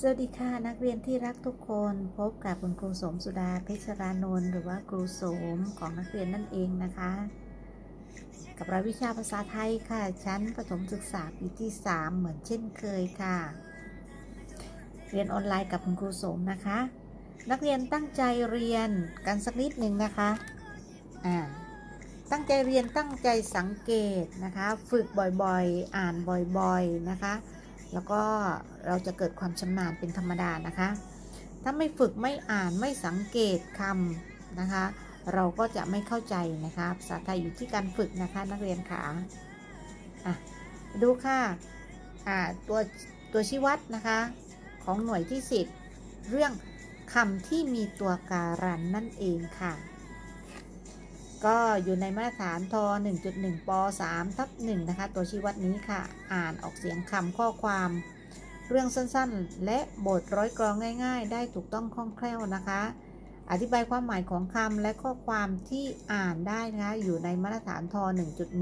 สวัสดีค่ะนักเรียนที่รักทุกคนพบกับคุณครูสมสุดาเพชรานนท์หรือว่าครูสมของนักเรียนนั่นเองนะคะ กับรายวิชาภาษาไทยค่ะชั้นประถมศึกษาปีที่ 3 เหมือนเช่นเคยค่ะ เรียนออนไลน์กับคุณครูสมนะคะ นักเรียนตั้งใจเรียนกันสักนิดหนึ่งนะคะอ่าตั้งใจเรียนตั้งใจสังเกตนะคะ ฝึกบ่อยๆ อ่านบ่อยๆนะคะ แล้วก็เราจะเกิดความชำนาญเป็นธรรมดานะคะ ถ้าไม่ฝึกไม่อ่านไม่สังเกตคำนะคะ เราก็จะไม่เข้าใจนะคะภาษาไทยอยู่ที่การฝึกนะคะนักเรียนค่ะอะดูค่ะอ่าตัวตัวชี้วัดนะคะ ของหน่วยที่ 10 เรื่องคำที่มีตัวการันนั่นเองค่ะ ก็อยู่ในมาตรฐานท1.1ป3ทับ1นะคะ ตัวชี้วัดนี้ค่ะ อ่านออกเสียงคำข้อความ เรื่องสั้นๆ และบทร้อยกรองง่าย ๆ ได้ถูกต้องคล่องแคล่วนะคะ อธิบายความหมายของคำและข้อความที่อ่านได้นะคะ อยู่ในมาตรฐานท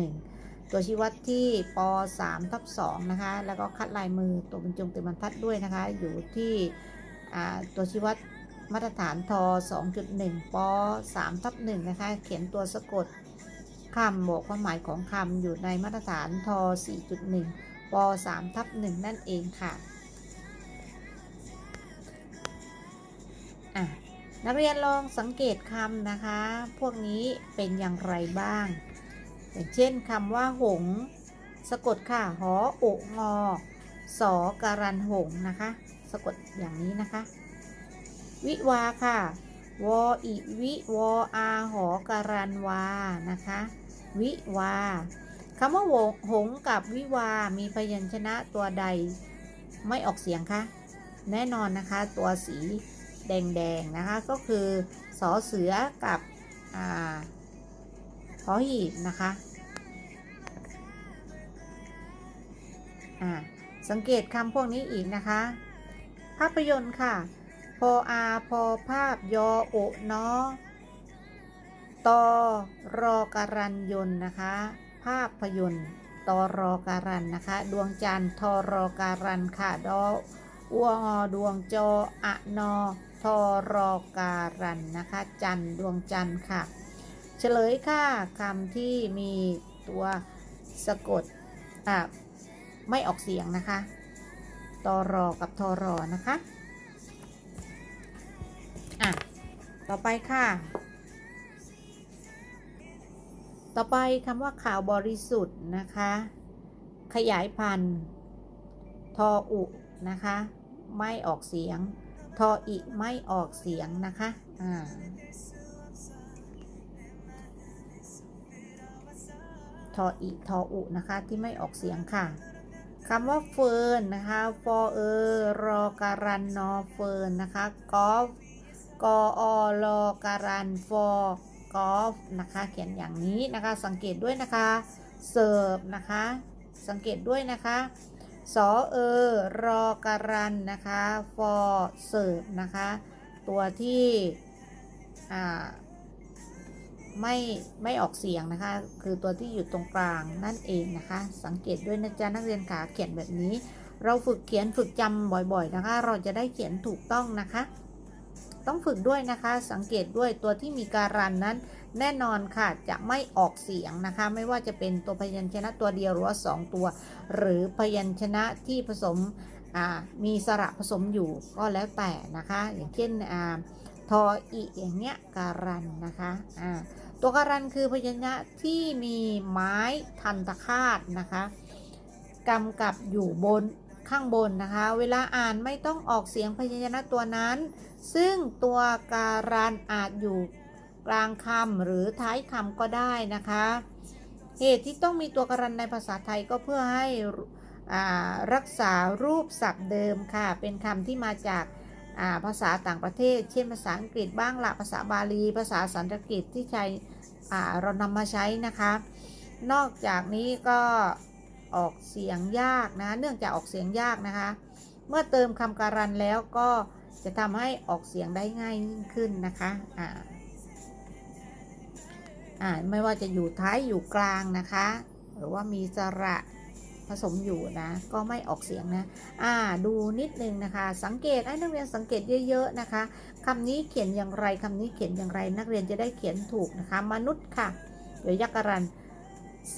1.1 ตัวชี้วัดที่ป3ทับ2นะคะ แล้วก็คัดลายมือตัวบรรจงต็มบรรทัดด้วยนะคะ อยู่ที่ตัวชี้วัด มาตรฐานท2.1ป3ทับ1นะคะ เขียนตัวสะกดคำบอกความหมายของคำอยู่ในมาตรฐานท4.1ป3ทับ1นั่นเองค่ะอะ นักเรียนลองสังเกตคำนะคะ พวกนี้เป็นอย่างไรบ้าง อย่างเช่นคำว่าหง สะกดค่ะหออกงอสอการันหงนะคะ สะกดอย่างนี้นะคะ วิวาค่ะ วออิวิวออาหอการันวา นะคะ วิวาคำว่าหงหงกับวิวา มีพยัญชนะตัวใดไม่ออกเสียงคะ แน่นอนนะคะ ตัวสีแดงๆนะคะ ก็คือสอเสือกับอ่าหอหีบนะคะ อ่า สังเกตคำพวกนี้อีกนะคะ ภาพยนตร์ค่ะ ออาพอภาพยอโอนอตอรอการันยนนะคะ ภาพยนตร์ตอรอการันนะคะ ดวงจันทร์ทอรอการันค่ะดออัวงอดวงจออะนอทอรอการันนะคะ จันทร์ดวงจันทร์ค่ะ เฉลยค่ะคำที่มีตัวสะกดอะไม่ออกเสียงนะคะ ตอรอกับทอรอนะคะ ต่อไปค่ะ ต่อไปคำว่าข่าวบริสุทธิ์นะคะ ขยายพันธุ์ ทออุนะคะ ไม่ออกเสียง ทออิไม่ออกเสียงนะคะอ่าทออิทออุนะคะที่ไม่ออกเสียงค่ะคำว่าเฟิร์นนะคะฟอเออรอการันนอเฟิร์นนะคะกอฟ กออรอการันฟอกอฟนะคะ เขียนอย่างนี้นะคะ สังเกตด้วยนะคะ เสิร์ฟนะคะ สังเกตด้วยนะคะสอเออรอการันนะคะฟอเสิร์ฟนะคะ ตัวที่อ่าไม่ไม่ออกเสียงนะคะ คือตัวที่อยู่ตรงกลางนั่นเองนะคะ สังเกตด้วยนะจ๊ะนักเรียนขาเขียนแบบนี้ เราฝึกเขียนฝึกจำบ่อยๆนะคะ เราจะได้เขียนถูกต้องนะคะ ต้องฝึกด้วยนะคะ สังเกตด้วยตัวที่มีการันนั้น แน่นอนค่ะจะไม่ออกเสียงนะคะ ไม่ว่าจะเป็นตัวพยัญชนะตัวเดียวหรือว่าสองตัว หรือพยัญชนะที่ผสมมีสระผสมอยู่ก็แล้วแต่นะคะ อย่างเช่นอทออีอย่างเงี้ยการันนะคะตัวการันคือพยัญชนะที่มีไม้ทันตคาตนะคะกำกับอยู่บน ข้างบนนะคะ เวลาอ่านไม่ต้องออกเสียงพยัญชนะตัวนั้น ซึ่งตัวการันอาจอยู่กลางคำหรือท้ายคำก็ได้นะคะ เหตุที่ต้องมีตัวการันในภาษาไทยก็เพื่อให้รักษารูปศัพท์เดิมค่ะ เป็นคำที่มาจากาภาษาต่างประเทศ เช่นภาษาอังกฤษบ้างละภาษาบาลี ภาษาสันสกฤตที่ใช้เรานำมาใช้นะคะ นอกจากนี้ก็ ออกเสียงยากนะเนื่องจากออกเสียงยากนะคะ เมื่อเติมคำการันแล้วก็จะทำให้ออกเสียงได้ง่ายยิ่งขึ้นนะคะอ่าอ่าไม่ว่าจะอยู่ท้ายอยู่กลางนะคะ หรือว่ามีสระผสมอยู่นะ ก็ไม่ออกเสียงนะอ่าดูนิดนึงนะคะ สังเกตให้นักเรียนสังเกตเยอะๆนะคะคำนี้เขียนอย่างไรคำนี้เขียนอย่างไร นักเรียนจะได้เขียนถูกนะคะ มนุษย์ค่ะเดี๋ยวยักษ์กรัน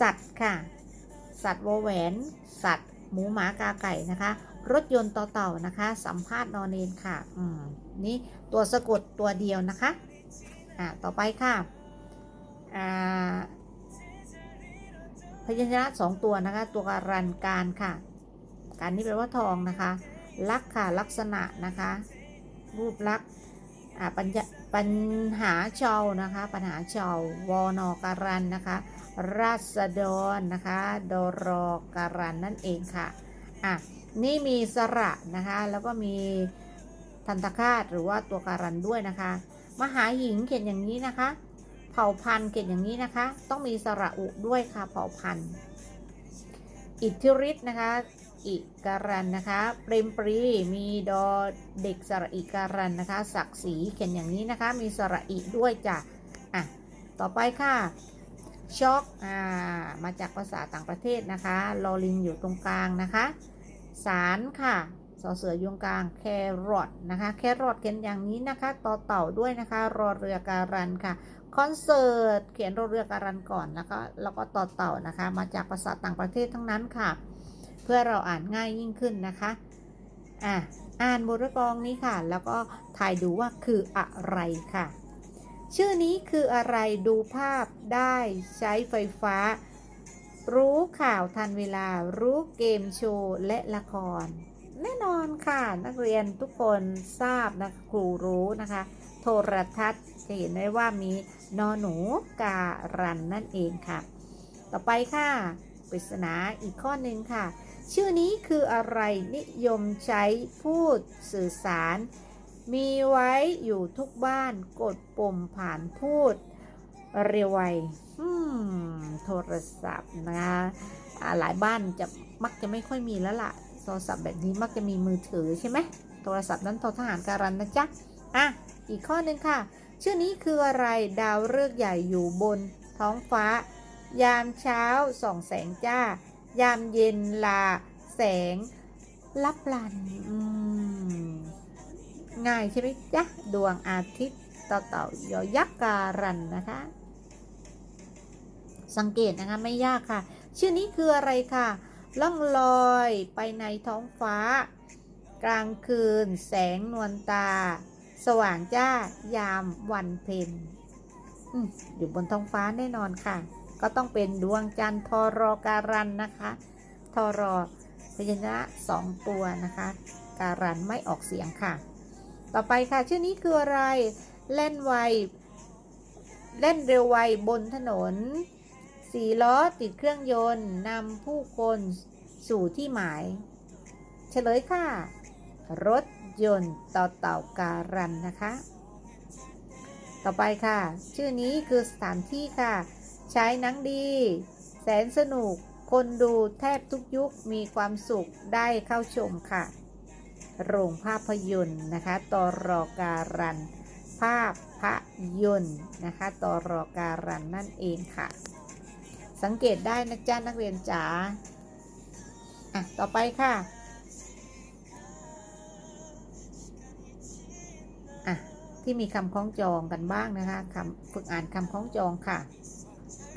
สัตว์ค่ะ สัตว์วอแหวน สัตว์ หมูหมากาไก่นะคะ รถยนต์ต่อเต่านะคะ สัมภาษณ์นอนเนนค่ะอืมนี่ตัวสะกดตัวเดียวนะคะอ่าต่อไปค่ะอ่าพยัญชนะสองตัวนะคะ ตัวการันการค่ะ การนี้แปลว่าทองนะคะ ลักค่ะลักษณะนะคะ รูปลักษณ์อ่าปัญญาปัญหาเชานะคะ ปัญหาเชาวอนอการันนะคะ ราษฎรนะคะดรอการันนั่นเองค่ะอะนี่มีสระนะคะแล้วก็มีทันตคาตหรือว่าตัวการันด้วยนะคะ มหาหญิงเขียนอย่างนี้นะคะ เผ่าพันธุ์เขียนอย่างนี้นะคะ ต้องมีสระอุด้วยค่ะเผ่าพันธุ์อิทธิฤทธิ์นะคะอิการันนะคะเปรมปรีมีดอเด็กสระอิการันนะคะ ศักดิ์ศรีเขียนอย่างนี้นะคะ มีสระอิด้วยจ้ะอะต่อไปค่ะ ช็อกอ่ามาจากภาษาต่างประเทศนะคะลอลิงอยู่ตรงกลางนะคะ สารค่ะสอเสือยุงกลางแครอทนะคะ แครอทเขียนอย่างนี้นะคะ ต่อเต่าด้วยนะคะ รอเรือการันค่ะ คอนเสิร์ตเขียนรอเรือการันก่อนแล้วก็แล้วก็ต่อเต่านะคะ มาจากภาษาต่างประเทศทั้งนั้นค่ะ เพื่อเราอ่านง่ายยิ่งขึ้นนะคะ อะอ่านบทกองนี้ค่ะ แล้วก็ทายดูว่าคืออะไรค่ะ ชื่อนี้คืออะไรดูภาพได้ใช้ไฟฟ้า รู้ข่าวทันเวลา รู้เกมโชว์และละคร แน่นอนค่ะ นักเรียนทุกคนทราบนะครูรู้นะคะ โทรทัศน์จะเห็นได้ว่ามีนอหนูการันนั่นเองค่ะ ต่อไปค่ะปริศนาอีกข้อหนึ่งค่ะ ชื่อนี้คืออะไรนิยมใช้พูดสื่อสาร มีไว้อยู่ทุกบ้านกดปุ่มผ่านพูด เร็วไวโทรศัพท์นะคะหลายบ้านจะมักจะไม่ค่อยมีแล้วล่ะ โทรศัพท์แบบนี้มักจะมีมือถือใช่ไหมโทรศัพท์นั้นทอทหารการันนะจ๊ะอะอีกข้อหนึ่งค่ะ ชื่อนี้คืออะไรดาวฤกษ์ใหญ่อยู่บนท้องฟ้า ยามเช้าส่องแสงจ้า ยามเย็นลา แสงลับลันอืม ง่ายใช่ไหมจ๊ะดวงอาทิตย์ต่อเต่ายอยักษ์การันนะคะ สังเกตนะคะไม่ยากค่ะ ชื่อนี้คืออะไรค่ะ ล่องลอยไปในท้องฟ้า กลางคืน แสงนวลตา สว่างจ้ายามวันเพ็ญอยู่บนท้องฟ้าแน่นอนค่ะ ก็ต้องเป็นดวงจันทร์ทอรอการันนะคะทอรอพยัญชนะสองตัวนะคะ การันไม่ออกเสียงค่ะ ต่อไปค่ะ ชื่อนี้คืออะไร เล่นไว เล่นเร็วไวบนถนน สี่ล้อติดเครื่องยนต์นำผู้คนสู่ที่หมาย เฉลยค่ะ รถยนต์ต่อเต่าการันนะคะ ต่อไปค่ะ ชื่อนี้คือสถานที่ค่ะ ใช้นังดี แสนสนุก คนดูแทบทุกยุคมีความสุขได้เข้าชมค่ะ โรงภาพยนตร์นะคะตรอการัน ภาพพยนตร์นะคะตรอการันนั่นเองค่ะ สังเกตได้นะจ๊ะนักเรียนจ๋าอะต่อไปค่ะอะที่มีคำคล้องจองกันบ้างนะคะคำฝึกอ่านคำคล้องจองค่ะ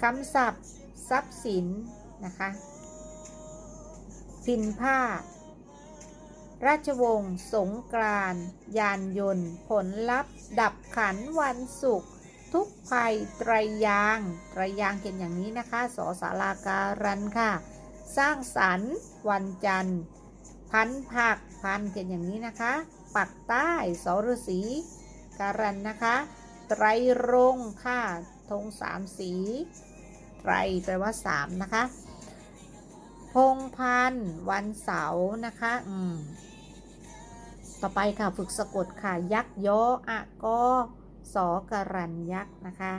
คำศัพท์ ทรัพย์สินนะคะ พินผ้า ราชวงศ์สงกรานยานยนต์ ผลลัพธ์ ดับขันวันศุกร์ทุกภัยไตรยางไตรยางเขียนอย่างนี้นะคะสอสาราการันค่ะ สร้างสรรค์วันจันทร์ พันผักพันเขียนอย่างนี้นะคะ ปักใต้สรสีการันนะคะ ไตรรงค์ค่ะธงสามสี ไตรแปลว่าสามนะคะ งพันธ์วันเสาร์นะคะอืมต่อไปค่ะฝึกสะกดค่ะ ยักษ์ยออะกอสอการันยักษ์นะคะ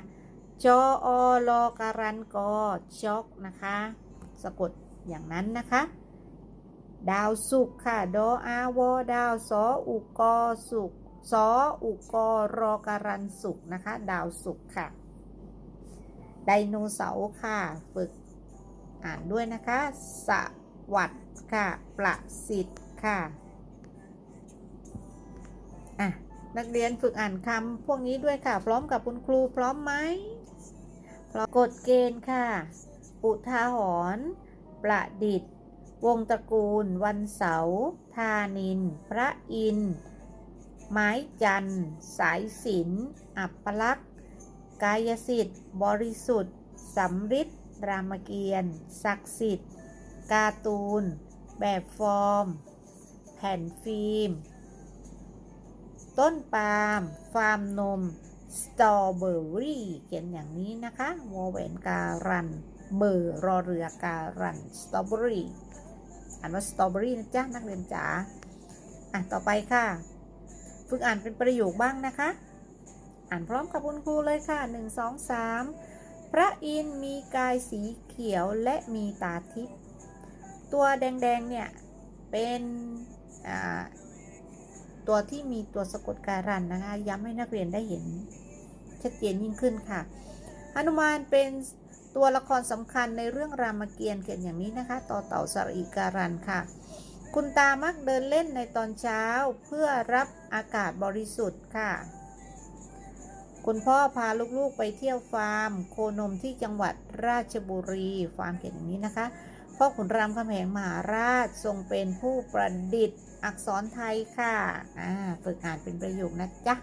จออลอการันกอช็อกนะคะ สะกดอย่างนั้นนะคะ ดาวสุกค่ะดออาวอดาวสออุกอสุกสออุกอรอการันสุกนะคะ ดาวสุกค่ะ ไดโนเสาร์ค่ะ ฝึก อ่านด้วยนะคะ สวัสดค่ะ ประสิทธิ์ค่ะอะนักเรียนฝึกอ่านคำพวกนี้ด้วยค่ะ พร้อมกับคุณครูพร้อมไหมพร้อมกฎเกณฑ์ค่ะ อุทาหรณ์ประดิษฐ์ วงตระกูล วันเสาร์ธานิน พระอินทร์ไม้จันทร์สายสินอัปลักษณ์กายสิทธิ์ บริสุทธิ์สำริด รามเกียรติ์ศักดิ์สิทธิ์ การ์ตูน แบบฟอร์ม แผ่นฟิล์ม ต้นปาล์ม ฟาร์มนม สตรอเบอรี่ เขียนอย่างนี้นะคะวอแหวนการัน เบอร์รอเรือการัน สตรอเบอรี่ อ่านว่าสตรอเบอรี่นะจ๊ะ นักเรียนจ๋า อะ ต่อไปค่ะ ฝึกอ่านเป็นประโยคบ้างนะคะ อ่านพร้อมกับคุณครูเลยค่ะ1 2 3 พระอินทร์มีกายสีเขียวและมีตาทิพย์ตัวแดงๆเนี่ยเป็นตัวที่มีตัวสะกดการันนะคะ ย้ำให้นักเรียนได้เห็นชัดเจนยิ่งขึ้นค่ะหนุมานเป็นตัวละครสำคัญในเรื่องรามเกียรติ์เขียนอย่างนี้นะคะ ต่อเต่าสรีการันค่ะ คุณตามักเดินเล่นในตอนเช้าเพื่อรับอากาศบริสุทธิ์ค่ะ คุณพ่อพาลูกๆไปเที่ยวฟาร์ม โคนมที่จังหวัดราชบุรีฟาร์มเขียนอย่างนี้นะคะพ่อขุนรามคำแหงมหาราชทรงเป็นผู้ประดิษฐ์อักษรไทยค่ะอ่าฝึกอ่านเป็นประโยคนะจ๊ะ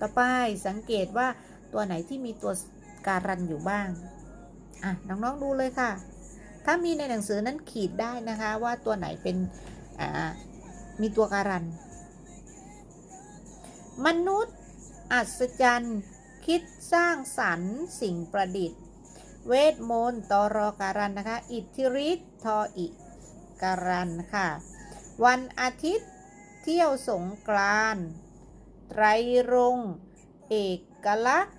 ต่อไปสังเกตว่าตัวไหนที่มีตัวการันอยู่บ้างอะน้องๆดูเลยค่ะ ถ้ามีในหนังสือนั้นขีดได้นะคะว่าตัวไหนเป็นอ่ามีตัวการัน มนุษย์ อัศจรรย์ คิดสร้างสรรค์สิ่งประดิษฐ์ เวทมนต์ตรอการันนะคะ อิทธิฤทธิ์ทออิการันค่ะ วันอาทิตย์เที่ยวสงกรานต์ไตรรงเอกลักษณ์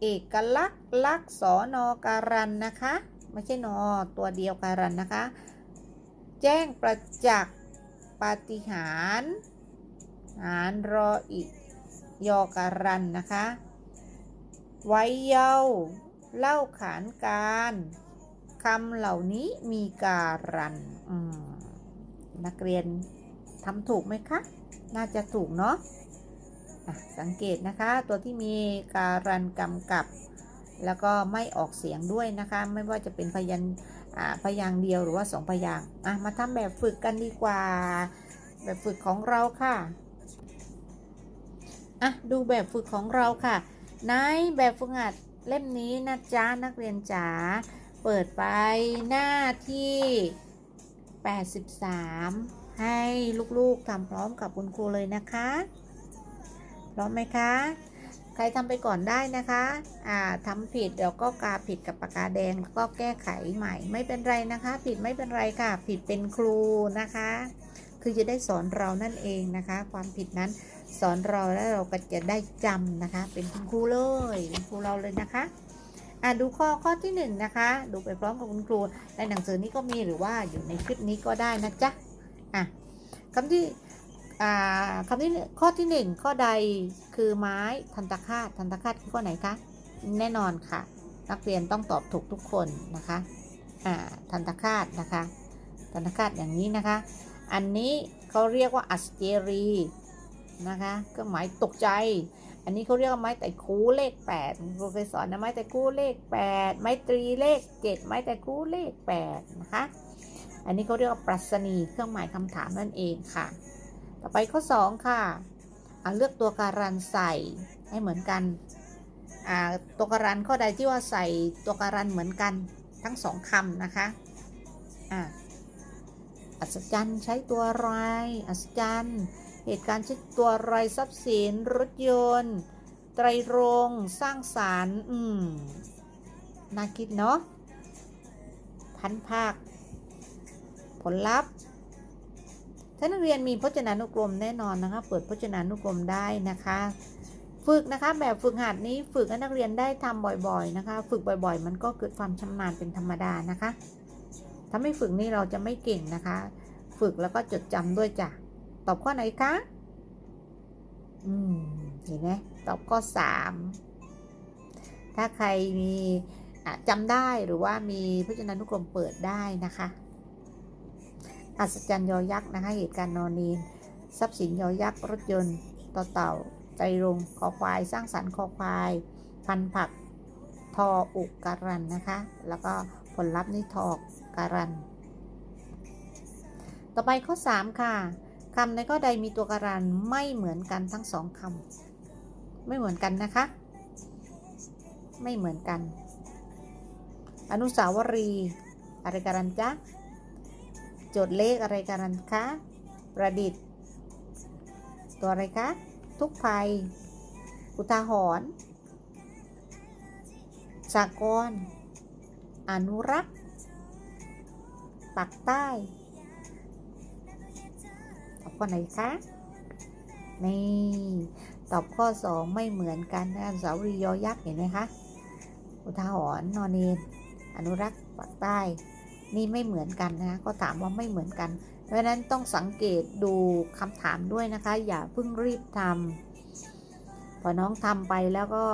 เอกลักษณ์ลักษณ์สอนอการันนะคะ ไม่ใช่นอตัวเดียวการันนะคะ แจ้งประจักษ์ปฏิหาร หารรออิ ยอการันนะคะ ไว้เยาเล่าขานการคำเหล่านี้มีการันนักเรียนทำถูกไหมคะ น่าจะถูกเนาะะสังเกตนะคะ ตัวที่มีการันกำกับ แล้วก็ไม่ออกเสียงด้วยนะคะ ไม่ว่าจะเป็นพยัญพยางเดียวหรือว่าสองพยางมาทำแบบฝึกกันดีกว่า แบบฝึกของเราค่ะ อะดูแบบฝึกของเราค่ะ ในแบบฝึกหัดเล่มนี้นะจ๊ะนักเรียนจ๋าเปิดไปหน้าที่ 83 ให้ลูกๆทำพร้อมกับคุณครูเลยนะคะ พร้อมไหมคะ ใครทำไปก่อนได้นะคะ อ่าทำผิดเดี๋ยวก็กาผิดกับปากกาแดงแล้วก็แก้ไขใหม่ไม่เป็นไรนะคะ ผิดไม่เป็นไรค่ะ ผิดเป็นครูนะคะ คือจะได้สอนเรานั่นเองนะคะ ความผิดนั้น สอนเราแล้วเราก็จะได้จำนะคะ เป็นคุณครูเลยเป็นครูเราเลยนะคะอะดูข้อข้อที่หนึ่งนะคะ ดูไปพร้อมกับคุณครูในหนังสือนี้ก็มีหรือว่าอยู่ในคลิปนี้ก็ได้นะจ๊ะอะคำที่อ่าคำที่ข้อที่หนึ่งข้อใดคือไม้ทันตคาตทันตคาตคือข้อไหนคะแน่นอนค่ะ นักเรียนต้องตอบถูกทุกคนนะคะอ่าทันตคาตนะคะทันตคาตอย่างนี้นะคะ อันนี้เขาเรียกว่าอัสเจรี นะคะเครื่องหมายตกใจ อันนี้เขาเรียกว่าไม้แต่คู่เลข8ครูเคยสอนนะไม้แต่คู่เลข 8 ไม้ตรีเลข 7 ไม้แต่คู่เลข8นะคะอันนี้เขาเรียกว่าปรัชนีเครื่องหมายคำถามนั่นเองค่ะ ต่อไปข้อ 2 ค่ะอ่าเลือกตัวการันใส่ให้เหมือนกันอ่าตัวการันข้อใดที่ว่าใส่ตัวการันเหมือนกันทั้งสองคำนะคะอ่าอัศจรรย์ใช้ตัวอะไรอัศจรรย์ เหตุการณ์ใช้ตัวอะไรทรัพย์สิน รถยนต์ ไตรรงสร้างสารรค์อืมน่าคิดเนาะพันภาค ผลลัพธ์ถ้านักเรียนมีพจนานุกรมแน่นอนนะคะ เปิดพจนานุกรมได้นะคะ ฝึกนะคะแบบฝึกหัดนี้ฝึกให้นักเรียนได้ทำบ่อยๆนะคะ ฝึกบ่อยๆ มันก็เกิดความชำนาญเป็นธรรมดานะคะ ถ้าไม่ฝึกนี่เราจะไม่เก่งนะคะ ฝึกแล้วก็จดจำด้วยจ้ะ ตอบข้อไหนคะ อืม เห็นไหมตอบข้อสาม ถ้าใครมีจำได้หรือว่ามีพจนานุกรมเปิดได้นะคะ อัศจรรย์ยอยักษ์นะคะ เหตุการณ์นอนนีนทรัพย์สินยอยักษ์ รถยนต์ต่อเต่า ใจรงคอควาย สร้างสรรค์คอควาย พันผัก ทออุกการันนะคะ แล้วก็ผลลัพธ์นี่ทอกการัน ต่อไปข้อ 3 ค่ะ คำในข้อใดมีตัวการันไม่เหมือนกันทั้งสองคำไม่เหมือนกันนะคะ ไม่เหมือนกัน อนุสาวรีย์อะไรการันจ๊ะจทย์เลขอะไรการันคะประดิษฐ์ ตัวอะไรคะ ทุกภัย อุทาหรณ์สากลอนุรักษ์ ปักใต้ ข้อไหนคะนี่ตอบข้อ 2 ไม่เหมือนกันนะสาวรียอยักษ์เห็นไหมคะอุทาหรณ์นอนเนนอนุรักษ์ปักใต้ นี่ไม่เหมือนกันนะคะก็ถามว่าไม่เหมือนกัน เพราะฉะนั้นต้องสังเกตดูคำถามด้วยนะคะ อย่าเพิ่งรีบทำพอน้องทำไปแล้วก็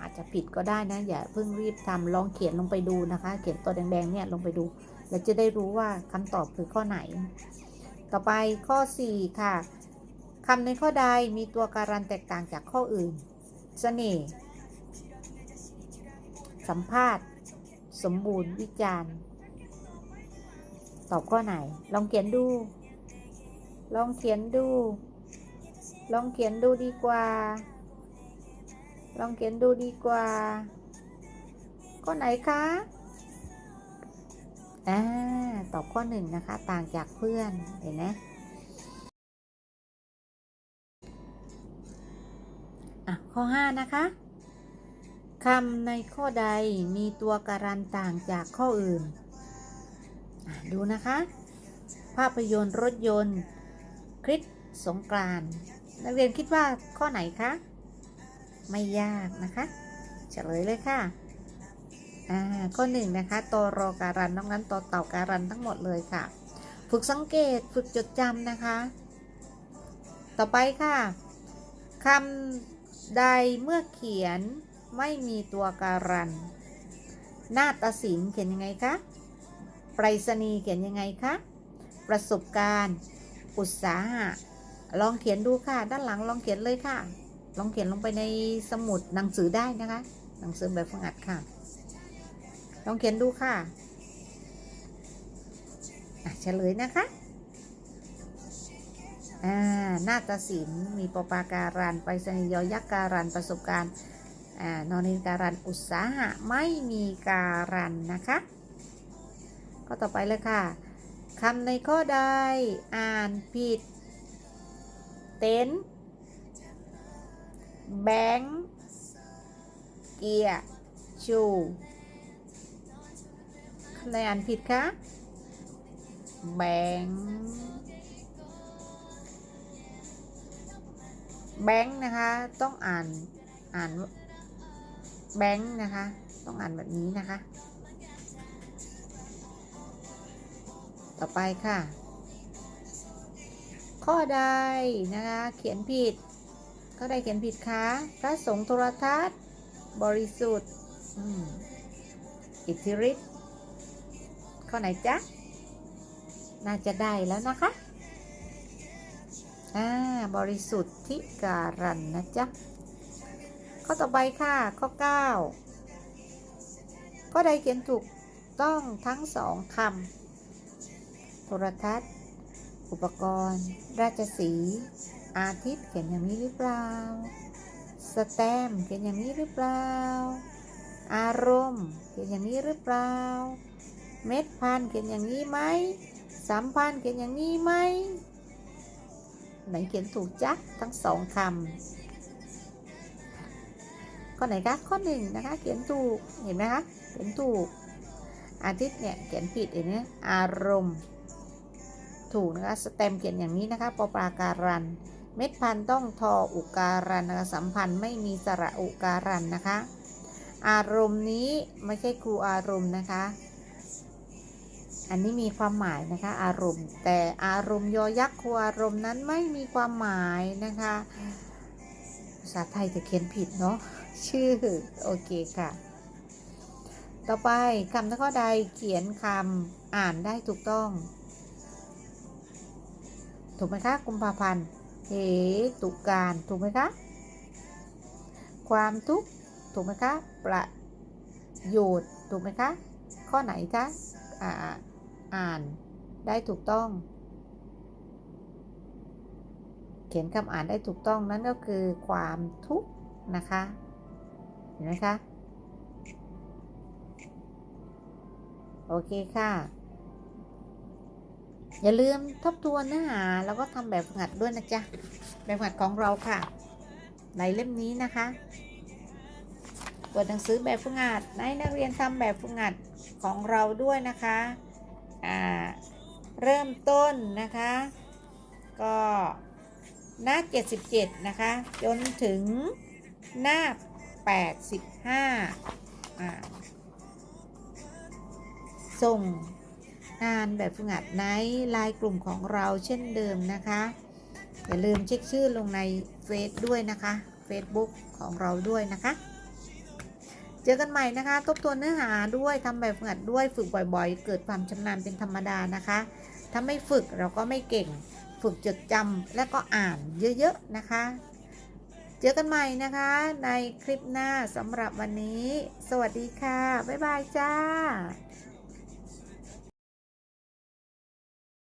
อาจจะผิดก็ได้นะ อย่าเพิ่งรีบทำลองเขียนลงไปดูนะคะ เขียนตัวแดงๆเนี่ยลงไปดู แล้วจะได้รู้ว่าคำตอบคือข้อไหน ต่อไปข้อ 4 ค่ะคำในข้อใดมีตัวการันแตกต่างจากข้ออื่นเสน่ห์สัมภาษณ์ สมบูรณ์วิจารณ์ตอบข้อไหน ลองเขียนดู ลองเขียนดู ลองเขียนดูดีกว่า ลองเขียนดูดีกว่า ข้อไหนคะ อ่าตอบข้อหนึ่งนะคะ ต่างจากเพื่อนเห็นไหมอะ ข้อ5นะคะคำในข้อใดมีตัวการันต่างจากข้ออื่นอะดูนะคะ ภาพยนตร์รถยนต์คริสสงกรานต์นักเรียนคิดว่าข้อไหนคะ ไม่ยากนะคะ เฉลยเลยค่ะ อ่าข้อหนึ่งนะคะตอรอการันนอกนั้นตอเต่าการันทั้งหมดเลยค่ะ ฝึกสังเกตฝึกจดจำนะคะ ต่อไปค่ะคำใดเมื่อเขียนไม่มีตัวการัน นาฏศิลป์เขียนยังไงคะไปรษณีย์เขียนยังไงคะประสบการณ์ อุตสาหะลองเขียนดูค่ะ ด้านหลังลองเขียนเลยค่ะ ลองเขียนลงไปในสมุดหนังสือได้นะคะ หนังสือแบบฝึกหัดค่ะ องเขียนดูค่ะะเฉลยนะคะอ่านาฏศิลป์มีปปาการันไปรษณีย์ยอยักการันประสบการณ์อ่านอนินการันอุตสาหะไม่มีการันนะคะก็ต่อไปเลยค่ะคำในข้อใดอ่านผิด เต็นแบงค์เกียร์ชู คำใดอ่านผิดคะแบงแบงค์นะคะ ต้องอ่านอ่านแบงค์นะคะ ต้องอ่านแบบนี้นะคะ ต่อไปค่ะ ข้อใดนะคะ เขียนผิด ข้อใดเขียนผิดคะพระสงฆ์โทรทัศน์ บริสุทธิ์อิทธิฤทธิ์ ข้อไหนจ๊ะ น่าจะได้แล้วนะคะ อ่า บริสุทธิ์ที่การันนะจ๊ะ ข้อต่อไปค่ะ ข้อ 9 ข้อใดเขียนถูกต้องทั้งสองคำ โทรทัศน์ อุปกรณ์ ราชสีห์อาทิตย์เขียนอย่างนี้หรือเปล่า สแตมเขียนอย่างนี้หรือเปล่า อารมณ์เขียนอย่างนี้หรือเปล่า เม็ดพันเขียนอย่างนี้ไหมสามพันเขียนอย่างนี้ไหมไหนเขียนถูกจ๊ะทั้งสองคำข้อไหนคะข้อหนึ่งนะคะ เขียนถูกเห็นไหมคะเขียนถูก อาทิตย์เนี่ยเขียนผิดเห็นไหมอารมณ์ ถูกนะคะสเต็มเขียนอย่างนี้นะคะปปลาการัน เม็ดพันธุ์ต้องทออุการันนะคะสัมพันธ์ไม่มีสระอุการันนะคะ อารมณ์นี้ไม่ใช่ครูอารมณ์นะคะ อันนี้มีความหมายนะคะอารมณ์ แต่อารมณ์ยอยักษ์ครูอารมณ์นั้นไม่มีความหมายนะคะภาษาไทยจะเขียนผิดเนาะชื่อโอเคค่ะ ต่อไปคำในข้อใดเขียนคำอ่านได้ถูกต้อง ถูกไหมคะกุมภาพันธ์เหตุการถูกไหมคะ ความทุกข์ถูกไหมคะประโยชน์ถูกไหมคะ ข้อไหนคะอ่า อ่านได้ถูกต้อง เขียนคำอ่านได้ถูกต้องนั่นก็คือความทุกข์นะคะ เห็นไหมคะ โอเคค่ะ อย่าลืมทบทวนเนื้อหาแล้วก็ทำแบบฝึกหัดด้วยนะจ๊ะ แบบฝึกหัดของเราค่ะ ในเล่มนี้นะคะเปิดหนังสือแบบฝึกหัดให้นักเรียนทำแบบฝึกหัดของเราด้วยนะคะ เริ่มต้นนะคะ ก็หน้า 77 นะคะ จนถึงหน้า 85าส่งงานแบบฝึกหัดในไลน์กลุ่มของเราเช่นเดิมนะคะ อย่าลืมเช็คชื่อลงในเฟซด้วยนะคะ Facebook ของเราด้วยนะคะ เจอกันใหม่นะคะ ทบทวนเนื้อหาด้วยทำแบบฝึกหัดด้วยฝึกบ่อยๆ เกิดความชำนาญเป็นธรรมดานะคะ ถ้าไม่ฝึกเราก็ไม่เก่ง ฝึกจดจำและก็อ่านเยอะๆนะคะ เจอกันใหม่นะคะ ในคลิปหน้าสำหรับวันนี้ สวัสดีค่ะ บ๊ายบายจ้า